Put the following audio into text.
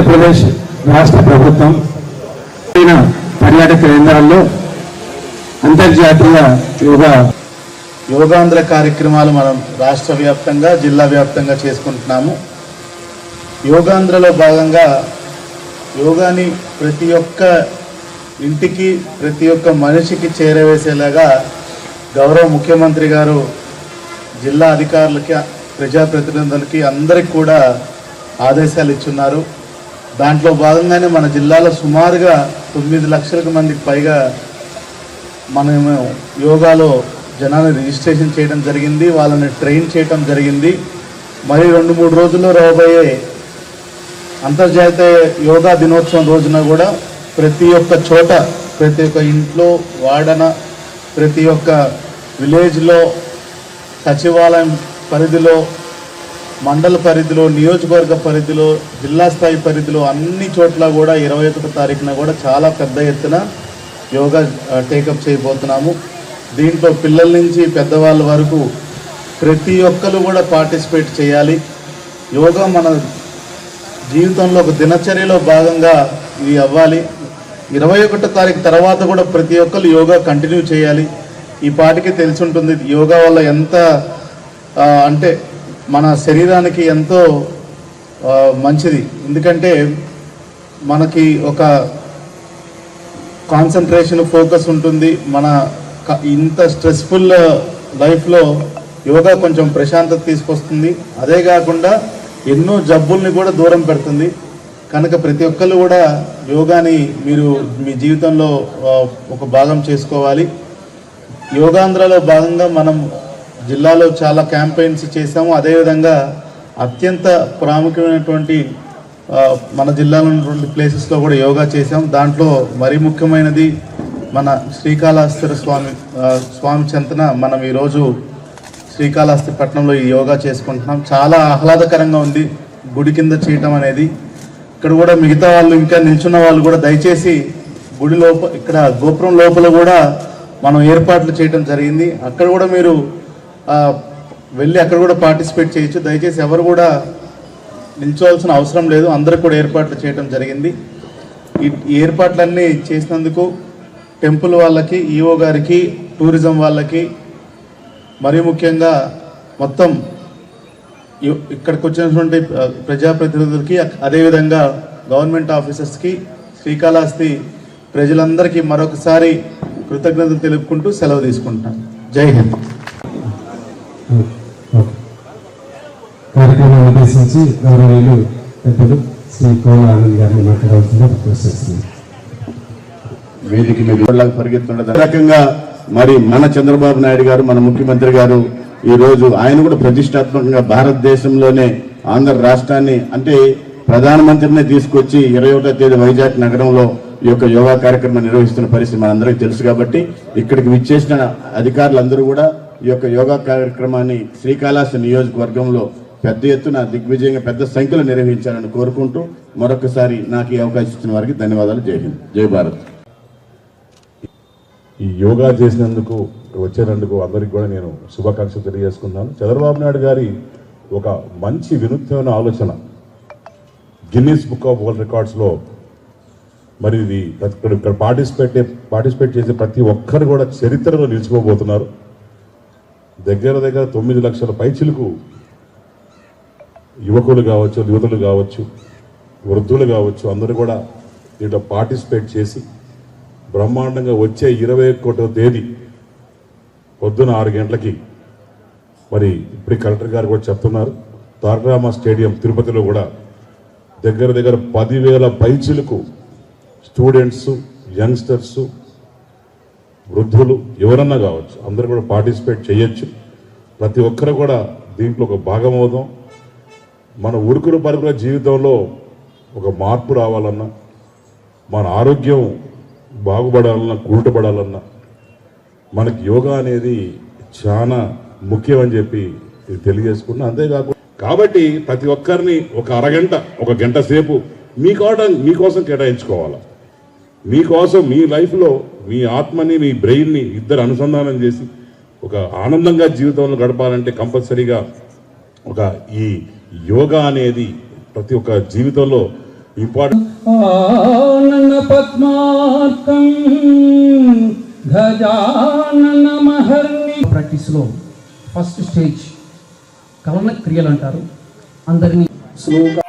ఆంధ్రప్రదేశ్ రాష్ట్ర ప్రభుత్వం పర్యాటక కేంద్రాల్లో అంతర్జాతీయ యోగా యోగాంధ్ర కార్యక్రమాలు మనం రాష్ట్ర వ్యాప్తంగా జిల్లా వ్యాప్తంగా చేసుకుంటున్నాము. యోగాంధ్రలో భాగంగా యోగాని ప్రతి ఒక్క ఇంటికి ప్రతి ఒక్క మనిషికి చేరవేసేలాగా గౌరవ ముఖ్యమంత్రి గారు జిల్లా అధికారులకి ప్రజాప్రతినిధులకి అందరికి కూడా ఆదేశాలు ఇచ్చున్నారు. దాంట్లో భాగంగానే మన జిల్లాలో సుమారుగా తొమ్మిది లక్షలకు మందికి పైగా మనము యోగాలో జనాన్ని రిజిస్ట్రేషన్ చేయడం జరిగింది వాళ్ళని ట్రైన్ చేయడం జరిగింది. మరి రెండు మూడు రోజుల్లో రాబోయే అంతర్జాతీయ యోగా దినోత్సవం రోజున కూడా ప్రతి ఒక్క చోట ప్రతి ఒక్క ఇంట్లో వాడన ప్రతి ఒక్క విలేజ్లో సచివాలయం పరిధిలో మండల పరిధిలో నియోజకవర్గ పరిధిలో జిల్లా స్థాయి పరిధిలో అన్ని చోట్ల కూడా ఇరవై ఒకటో తారీఖున కూడా చాలా పెద్ద ఎత్తున యోగా టేకప్ చేయబోతున్నాము. దీంట్లో పిల్లల నుంచి పెద్దవాళ్ళ వరకు ప్రతి ఒక్కరు కూడా పార్టిసిపేట్ చేయాలి. యోగా మన జీవితంలో ఒక దినచర్యలో భాగంగా ఇది అవ్వాలి. ఇరవై ఒకటో తారీఖు తర్వాత కూడా ప్రతి ఒక్కరు యోగా కంటిన్యూ చేయాలి. ఈ పాటికి తెలిసి ఉంటుంది యోగా వల్ల ఎంత అంటే మన శరీరానికి ఎంతో మంచిది. ఎందుకంటే మనకి ఒక కాన్సన్ట్రేషన్ ఫోకస్ ఉంటుంది. మన ఇంత స్ట్రెస్ఫుల్ లైఫ్లో యోగా కొంచెం ప్రశాంతత తీసుకొస్తుంది. అదే కాకుండా ఎన్నో జబ్బుల్ని కూడా దూరం పెడుతుంది. కనుక ప్రతి ఒక్కళ్ళు కూడా యోగాని మీరు మీ జీవితంలో ఒక భాగం చేసుకోవాలి. యోగాంధ్రలో భాగంగా మనం జిల్లాలో చాలా క్యాంపెయిన్స్ చేసాము అదేవిధంగా అత్యంత ప్రాముఖ్యమైనటువంటి మన జిల్లాలో ఉన్నటువంటి ప్లేసెస్లో కూడా యోగా చేసాం దాంట్లో మరీ ముఖ్యమైనది మన శ్రీకాళహస్తి స్వామి స్వామి చెంతన మనం ఈరోజు శ్రీకాళహస్తి పట్టణంలో ఈ యోగా చేసుకుంటున్నాం. చాలా ఆహ్లాదకరంగా ఉంది గుడి కింద చేయటం అనేది. ఇక్కడ కూడా మిగతా వాళ్ళు ఇంకా నిల్చున్న వాళ్ళు కూడా దయచేసి గుడి లోప ఇక్కడ గోపురం లోపల కూడా మనం ఏర్పాట్లు చేయడం జరిగింది. అక్కడ కూడా మీరు వెళ్ళి అక్కడ కూడా పార్టిసిపేట్ చేయొచ్చు. దయచేసి ఎవరు కూడా నిల్చోవాల్సిన అవసరం లేదు. అందరు కూడా ఏర్పాట్లు చేయడం జరిగింది. ఈ ఏర్పాట్లన్నీ చేసినందుకు టెంపుల్ వాళ్ళకి ఈఓ గారికి టూరిజం వాళ్ళకి మరీ ముఖ్యంగా మొత్తం ఇక్కడికి వచ్చినటువంటి ప్రజాప్రతినిధులకి అదేవిధంగా గవర్నమెంట్ ఆఫీసర్స్కి శ్రీకాళహస్తి ప్రజలందరికీ మరొకసారి కృతజ్ఞతలు తెలుపుకుంటూ సెలవు తీసుకుంటున్నాను. జై హింద్. కార్యక్రమాన్ని ఉద్దేశించి గౌరవీయులు పెద్దలు శ్రీ కోన ఆనంద్ గారిని మాట్లాడవలసిందిగా రిక్వెస్ట్ చేస్తున్నాను వేదిక మీద పరిగెత్తుండదు రకంగా మరి మన చంద్రబాబు నాయుడు గారు మన ముఖ్యమంత్రి గారు ఈరోజు ఆయన కూడా ప్రతిష్టాత్మకంగా భారతదేశంలోనే ఆంధ్ర రాష్ట్రాన్ని అంటే ప్రధానమంత్రిని తీసుకొచ్చి ఇరవై ఒకటో తేదీ వైజాగ్ నగరంలో ఈ యొక్క యోగా కార్యక్రమం నిర్వహిస్తున్న పరిస్థితి మనందరికీ తెలుసు కాబట్టి ఇక్కడికి విచ్చేసిన అధికారులందరూ కూడా ఈ యొక్క యోగా కార్యక్రమాన్ని శ్రీకాళహస్తి నియోజకవర్గంలో పెద్ద ఎత్తున దిగ్విజయంగా పెద్ద సంఖ్యలో నిర్వహించాలని కోరుకుంటూ మరొకసారి నాకు ఈ అవకాశం ఇచ్చిన వారికి ధన్యవాదాలు. జై హింద్. జై భారత్. ఈ యోగా చేసినందుకు వచ్చేందుకు అందరికి కూడా నేను శుభాకాంక్షలు తెలియజేసుకున్నాను చంద్రబాబు నాయుడు గారి ఒక మంచి వినూత్నమైన ఆలోచన. గిన్నీస్ బుక్ ఆఫ్ వరల్డ్ రికార్డ్స్లో మరి ఇది ఇక్కడ పార్టిసిపేట్ పార్టిసిపేట్ చేసే ప్రతి ఒక్కరు కూడా చరిత్రలో నిలిచిపోబోతున్నారు. దగ్గర దగ్గర తొమ్మిది లక్షల పైచిలకు యువకులు కావచ్చు యువతులు కావచ్చు వృద్ధులు కావచ్చు అందరూ కూడా దీంట్లో పార్టిసిపేట్ చేసి బ్రహ్మాండంగా వచ్చే ఇరవై ఒకటో తేదీ పొద్దున ఆరు గంటలకి మరి ఇప్పుడు కలెక్టర్ గారు కూడా చెప్తున్నారు. తారకరామ స్టేడియం తిరుపతిలో కూడా దగ్గర దగ్గర పదివేల పైచిలకు స్టూడెంట్స్ యంగ్స్టర్స్ వృద్ధులు ఎవరన్నా కావచ్చు అందరూ కూడా పార్టిసిపేట్ చేయొచ్చు. ప్రతి ఒక్కరు కూడా దీంట్లో ఒక భాగం అవుదాం. మన ఉరుకురు పరుగుల జీవితంలో ఒక మార్పు రావాలన్నా మన ఆరోగ్యం బాగుపడాలన్నా కూటపడాలన్నా మనకి యోగా అనేది చాలా ముఖ్యం అని చెప్పి తెలియజేసుకున్నా. అంతేకాకుండా కాబట్టి ప్రతి ఒక్కరిని ఒక అరగంట ఒక గంట సేపు మీకోవడం మీకోసం కేటాయించుకోవాలి? మీకోసం మీ లైఫ్లో మీ ఆత్మని మీ బ్రెయిన్ని ఇద్దరు అనుసంధానం చేసి ఒక ఆనందంగా జీవితంలో గడపాలంటే కంపల్సరీగా ఒక ఈ యోగా అనేది ప్రతి ఒక్క జీవితంలో ఇంపార్టెంట్. ఆనన పద్మార్కం గజానన మహర్ని. ప్రాక్టీస్లో ఫస్ట్ స్టేజ్ కలన క్రియలు అంటారు. అందరినీ స్లోగా